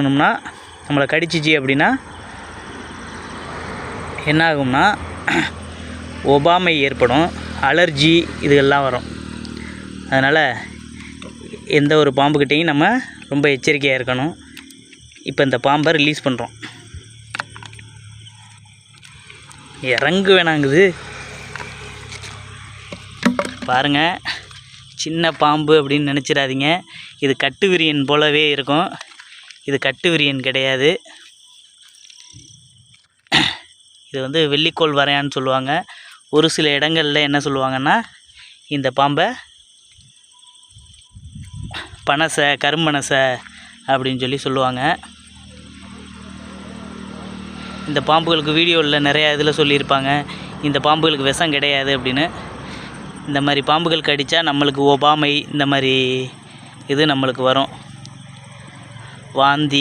பண்ணோம்னா நம்மளை கடிச்சிச்சு அப்படின்னா என்ன ஆகும்னா ஒபாமை ஏற்படும் அலர்ஜி இதுகள்லாம் வரும். அதனால் எந்த ஒரு பாம்புக்கிட்டேயும் நம்ம ரொம்ப எச்சரிக்கையாக இருக்கணும். இப்போ இந்த பாம்பை ரிலீஸ் பண்ணுறோம் இறங்கு வேணாங்குது. பாருங்க சின்ன பாம்பு அப்படின்னு நினச்சிடாதீங்க. இது கட்டுவிரியன் போலவே இருக்கும். இது கட்டுவிரியன் கிடையாது. இது வந்து வெள்ளிக்கோள் வரையான்னு சொல்லுவாங்க. ஒரு சில இடங்களில் என்ன சொல்லுவாங்கன்னா இந்த பாம்பை பனசை கரும்பனசை அப்படின்னு சொல்லி சொல்லுவாங்க. இந்த பாம்புகளுக்கு வீடியோவில் நிறையா இதில் சொல்லியிருப்பாங்க. இந்த பாம்புகளுக்கு விஷம் கிடையாது அப்படின்னு. இந்த மாதிரி பாம்புகள் கடித்தா நம்மளுக்கு ஒபாமை இந்த மாதிரி இது நம்மளுக்கு வரும். வாந்தி